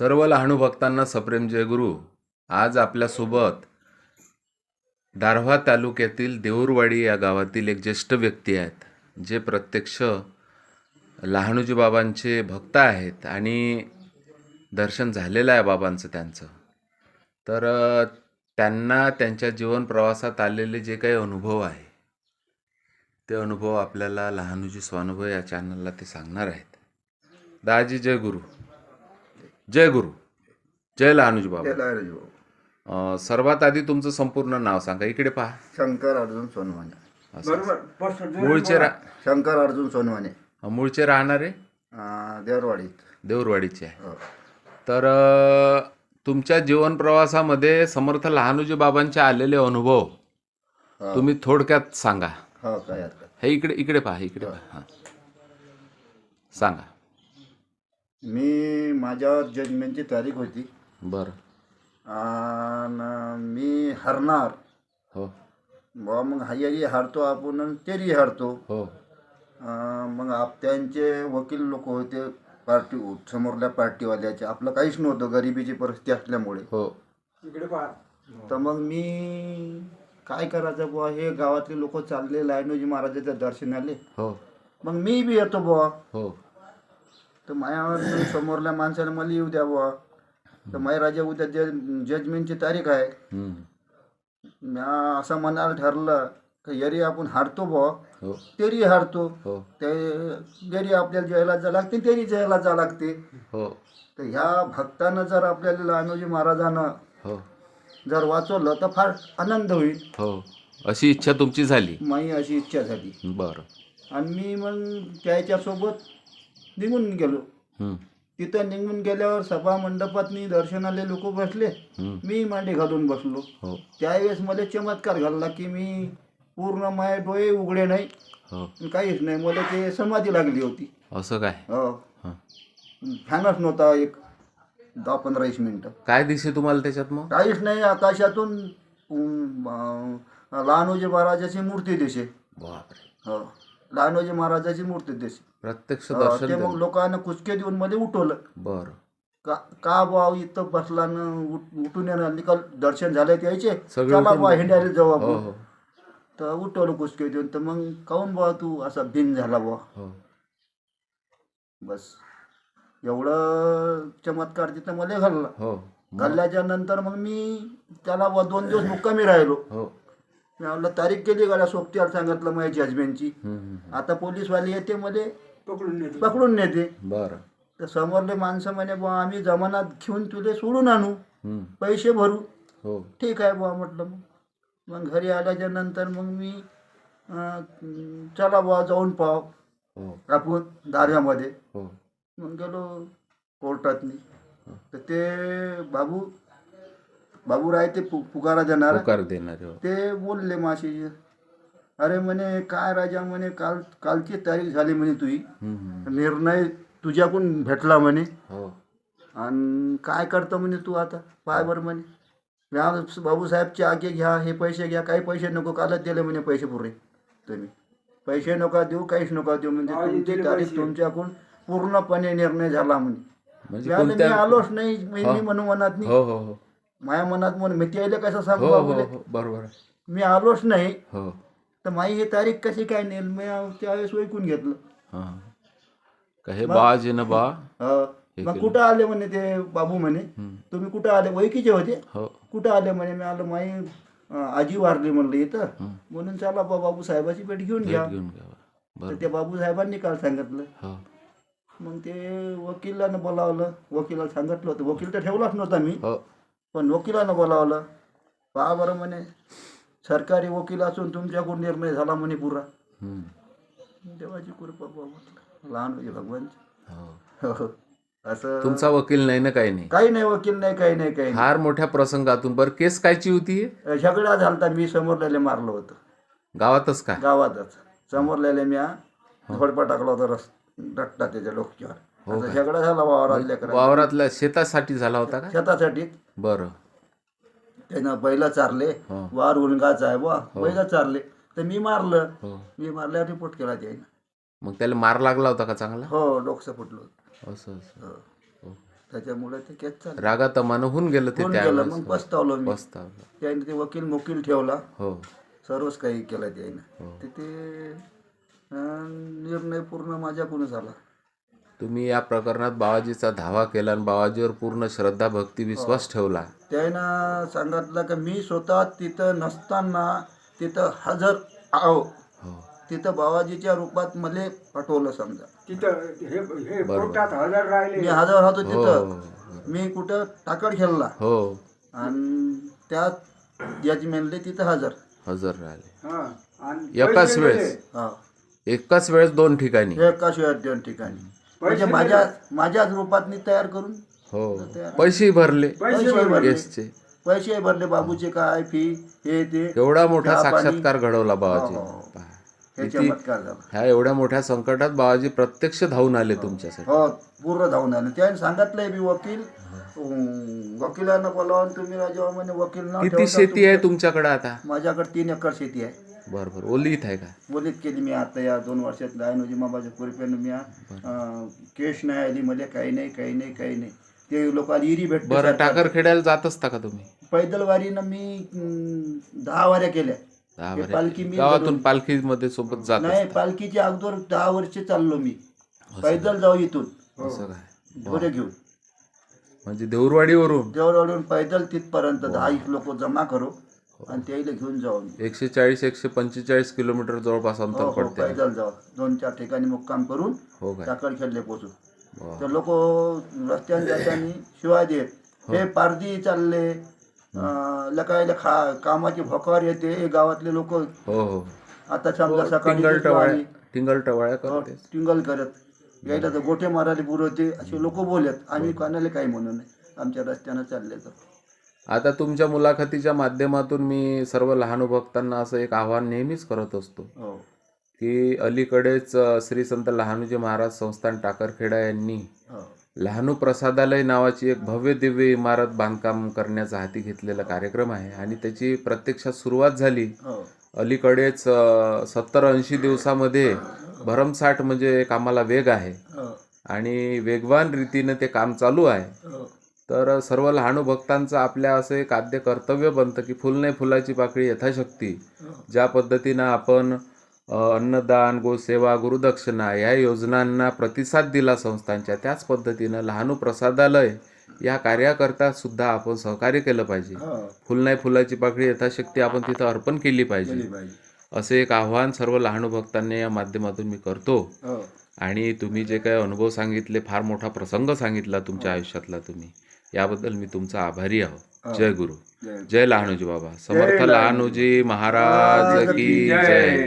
सर्व लहानू भक्तांना सप्रेम जय गुरु. आज आपल्यासोबत दारव्हा तालुक्यातील देऊरवाडी या गावातील एक ज्येष्ठ व्यक्ती आहेत जे प्रत्यक्ष लहानूजी बाबांचे भक्त आहेत आणि दर्शन झालेलं आहे बाबांचं त्यांचं. तर त्यांना त्यांच्या जीवन प्रवासात आलेले जे काही अनुभव आहे ते अनुभव आपल्याला लहानूजी स्वानुभव या चॅनलला ते सांगणार आहेत. दाजी जय गुरु. जय गुरु. जय लहानूजी बाबा. अ, सर्वात आधी तुमचं संपूर्ण नाव सांगा. इकडे पहा. शंकर अर्जुन सोनवाने. असं. मूळचे रा शंकर अर्जुन सोनवाने. मूळचे राहणारे? अं, देवरवाडीत. देऊरवाडीचे आहे. हो. तर अ, तुमच्या जीवन प्रवासामध्ये समर्थ लहानूजी बाबांचे आलेले अनुभव हो. तुम्ही थोडक्यात सांगा. हो काय हरकत हे इकडे इकडे पहा इकडे पहा. हां. सांगा. मी माझ्यावर जजमेंटची तारीख होती. बरं. आणि मी हरणार. हो. बुवा मग हायही हारतो आपण आणि तेही हारतो. हो. अं, मग आप त्यांचे वकील लोक होते पार्टी समोरल्या पार्टीवाल्याचे. आपलं काहीच नव्हतं गरिबीची परिस्थिती असल्यामुळे. हो. तर मग मी काय करायचं बुवा? हे गावातले लोक चालले लायनोजी महाराजाच्या दर्शनाले. हो. मग मी बी येतो बुवा. हो. तर मायावर समोरल्या माणसाला मला येऊ द्या बुवा तर महाराजा उद्या जज जजमेंटची तारीख आहे. म्या असं मनाला ठरलं की यरी आपण हारतो बुवा हो. तरी हारतो. हो. ते जरी आपल्याला जयला जा लागते तरी जयला जा लागते. हो. तर ह्या भक्तानं जर आपल्याला लायनोजी महाराजानं हो. जर वाचवलं तर फार आनंद होईल. हो. अशी इच्छा तुमची झाली. माही अशी इच्छा झाली. बरं. आणि मी मग त्याच्यासोबत निघून गेलो. तिथं निघून गेल्यावर सभा मंडपात मी दर्शनाले लोक बसले. मी मांडी घालून बसलो. हो. त्यावेळेस मला चमत्कार घालला की मी पूर्ण माय डोळे उघडे नाही. हो. काहीच नाही. मला ते समाधी लागली होती. असं काय? हो. फॅनच नव्हता एक दहा पंधरा वीस मिनटं. काय दिसे तुम्हाला त्याच्यात मग? काहीच नाही. आकाशातून लहानोजी महाराजाची मूर्ती दिसे. बापरे. हो. लहानोजी महाराजाची मूर्ती दिसे प्रत्यक्ष दर्शन ते मग. लोकांना कुचके देऊन मध्ये उठवलं. बरं. का का बुवा इथं बसला न उठ- उठून येणार निकाल दर्शन झाले यायचे. सगळे चला हिंडायला जाऊ हो आपण. हो तर उठवलं कुचके देऊन. तर मग काऊन बुवा तू असा भिन झाला बुवा? हो. बस. एवढं चमत्कार तिथं मला घालला घालल्याच्या नंतर मग मी त्याला दोन दिवस मुक्कामी राहिलो. हो. मी म्हणलं तारीख केली गाड्या सोबत्याला सांगितलं माझ्या जजमेंटची. आता पोलीसवाले येते मध्ये पकडून नेते. बरं. तर समोरले माणसं म्हणे बुवा आम्ही जमानात घेऊन तुले सोडून आणू. पैसे भरू. हो. ठीक आहे बुवा म्हटलं मग. मग घरी आल्याच्यानंतर मग मी अं, चला बुवा जाऊन पाव हो. आपण दार्यामध्ये हो. मग गेलो कोर्टातनी. तर ते बाबू बाबू राय ते पु पुकारा देणार. होकार देणारे हो. ते बोलले माशी अरे म्हणे काय राजा म्हणे काल कालची तारीख झाली म्हणे तुझी. हम्म, हम्म. निर्णय तुझ्याकडून भेटला म्हणे. हो. आणि काय करतो म्हणे तू आता? पाय बरं म्हणे. या बाबूसाहेबचे आगे घ्या हे पैसे घ्या काही पैसे नको कालच दिले म्हणे पैसे पुरे तुम्ही. पैसे नका देऊ काहीच नका देऊ म्हणजे तुमची तारीख तुमच्याकडून पूर्णपणे निर्णय झाला म्हणे. म्हणजे मी आलो- मी कोणत्या आलोच नाही मी मी म्हणू मनात नाही. हो हो हो. माझ्या मनात म्हणून मी त्याला कसं सांगू हो हो बाबूले? हो बरोबर आहे. मी आलोच नाही. हो. तर माई ही तारीख कशी काय नेल? मी त्यावेळेस ऐकून घेतलं. हां. का हे बा जे ना बा? मग कुठं आले म्हणे ते बाबू म्हणे? हम्म. तुम्ही कुठं आले? वैकीचे होते? हो. कुठं आले म्हणे? मी आलो माई अं, आजी वारली म्हणलं इथं. हं. म्हणून चला बा बाबू साहेबाची भेट घेऊन घ्या. भेट घेऊन घ्यावा तर त्या बाबू साहेबांनी काल सांगितलं. हो. मग ते वकिलानं बोलावलं. वकिलाला सांगितलं होतं. वकील तर ठेवलाच नव्हता मी. हो. पण वकिलानं बोलावलं. पहा बरं म्हणे सरकारी वकील असून तुमच्याकडून निर्णय झाला म्हणे पुरा. देवाची कृपा म्हटलं. लहान म्हणजे भगवान हो. असं तुमचा वकील नाही ना काही नाही? काही नाही वकील नाही काही नाही काही फार मोठ्या प्रसंगातून. बरं केस कायची होती? झगडा झालता मी समोरल्याला मारलं होतं. गावातच काय गावातच. समोरल्याला मी झोडपा टाकला होता रस रट्टा त्याच्या डोक्यावर. झगडा झाला वावरात लेकरा वावरातल्या शेतासाठी झाला होता का? शेतासाठी. बरं. त्यानं बैल चारले हो. वार उलगाच आहे बा बैल चारले. तर मी मारलं. हो. मी मारल्यावर रिपोर्ट केला त्यानं. मग त्याला मार लागला होता का चांगला? हो डोकसं फुटलं. असं असं. हो. हो. त्याच्यामुळे ते केस चाललं. रागात अमानं होऊन गेलं ते त्यावेळेस मग पस्तावलो मी. पस्तावलं. त्याने ते वकील मोकील ठेवला. हो. सर्वच काही केलं हो. त्याने ते ते अं, निर्णय पूर्ण माझ्याकडूनच आला तुम्ही या प्रकरणात बाबाजीचा धावा केला आणि बाबाजीवर पूर्ण श्रद्धा भक्ती विश्वास ठेवला. त्यानं सांगितलं की मी स्वतः तिथं नसताना तिथं हजर आहो. हो. तिथं बाबाजीच्या रूपात मला पाठवलं समजा. तिथं हे हे कोर्टात हजर राहिले. मी हजर होतो हो तिथं. मी कुठं टाकड खेळला. हो. आणि त्यात जजमेंटले तिथं हजर. हजर राहिले. हा एकाच वेळेस. हा. एकाच वेळेस दोन ठिकाणी. एका शिवाय दोन ठिकाणी. म्हणजे माझ्या माझ्याच रूपात मी तयार करून हो. पैसेही भरले. पैसे भरले. केसचे पैसे भरले. बाबूचे काय फी हे ते. एवढा मोठा. साक्षात्कार घडवला बाबाजी. हो, हो. पहा. हे किती चमत्कार झाला. ह्या एवढ्या मोठ्या संकटात बाबाजी प्रत्यक्ष धावून आले तुमच्यासाठी. हो पूर्ण धावून आलं. त्याने सांगितलंय मी वकील. वकिलांना बोलावून तुम्ही राजा म्हणे वकील न किती शेती आहे तुमच्याकडे आता? माझ्याकडे तीन एकर शेती आहे. बरं बरं. ओलीत आहे का? बोलीत केली मी आता या दोन वर्षात गायनोजी माबाच्या कृपेनं मी अं, केस नाही आली मला काही नाही काही नाही काही नाही. ते लोक आली इरी भेटते बरं. टाकर खेड्याला जात असता का तुम्ही? पैदल वारीनं मी अं, दहा वाऱ्या केल्या. दहा ते बरे. पालखी मी गावातून पालखीमध्ये सोबत जात नाही पालखीच्या अगोदर दहा वर्ष चाललो मी. पैदल जाऊ इथून. असं काय घोडे घेऊन. म्हणजे देऊरवाडीवरून? देवळवडून पैदल तिथपर्यंत दहा एक लोक जमा करू. आणि त्याला घेऊन जाऊ मी एकशे चाळीस एकशे पंचेचाळीस किलोमीटर जवळपास अंतर हो, हो, पडते पैदल जाऊ. दोन चार ठिकाणी मुक्काम करून हो काय? खेळले पोचू. तर लोक रस्त्याने जाताना शिवाय देत हे. पारदी चालले. लकायला खा कामाची भोकार येते. हे गावातले लोक हो हो. आता समजा सकाळी टिंगल टवाळ्या हो, करते टिंगल करत. यायला तर गोठे मारायला पुरवते असे लोक बोलत. आम्ही कोणाला काही म्हणू नये. आमच्या रस्त्यानं चालले तर. आता तुमच्या मुलाखतीच्या माध्यमातून मी सर्व लहान भक्तांना असं एक आव्हान नेहमीच करत असतो. हो. की अलीकडेच श्री संत लहानूजी महाराज संस्थान टाकरखेडा यांनी हो. लहानू प्रसादालय नावाची एक भव्य दिव्य इमारत बांधकाम करण्याचा हाती घेतलेला कार्यक्रम आहे आणि त्याची प्रत्यक्षात सुरुवात झाली हो. अलीकडेच सत्तर ऐंशी दिवसामध्ये भरमसाठ म्हणजे एक आम्हाला वेग आहे. आणि वेगवान रीतीने ते काम चालू आहे. तर सर्व लहानू भक्तांचं आपल्या असं एक आद्य कर्तव्य बनतं की फुल नाही फुलाची पाकळी यथाशक्ती. ज्या पद्धतीनं आपण अन्नदान गोसेवा गुरुदक्षिणा या योजनांना प्रतिसाद दिला संस्थांच्या त्याच पद्धतीनं लहानू प्रसादालय या कार्याकरता सुद्धा आपण सहकार्य केलं पाहिजे. हो. फुल नाही फुलाची पाकळी यथाशक्ती आपण तिथं अर्पण केली पाहिजे. असे एक आव्हान सर्व लहानू भक्तांना या माध्यमातून मी करतो. हो. आणि तुम्ही जे काही अनुभव सांगितले फार मोठा प्रसंग सांगितला तुमच्या आयुष्यातला तुम्ही. याबद्दल मी तुमचा आभारी आहो जय गुरु. जय. जय लहानूजी बाबा. समर्थ लहानूजी. महाराज की जय.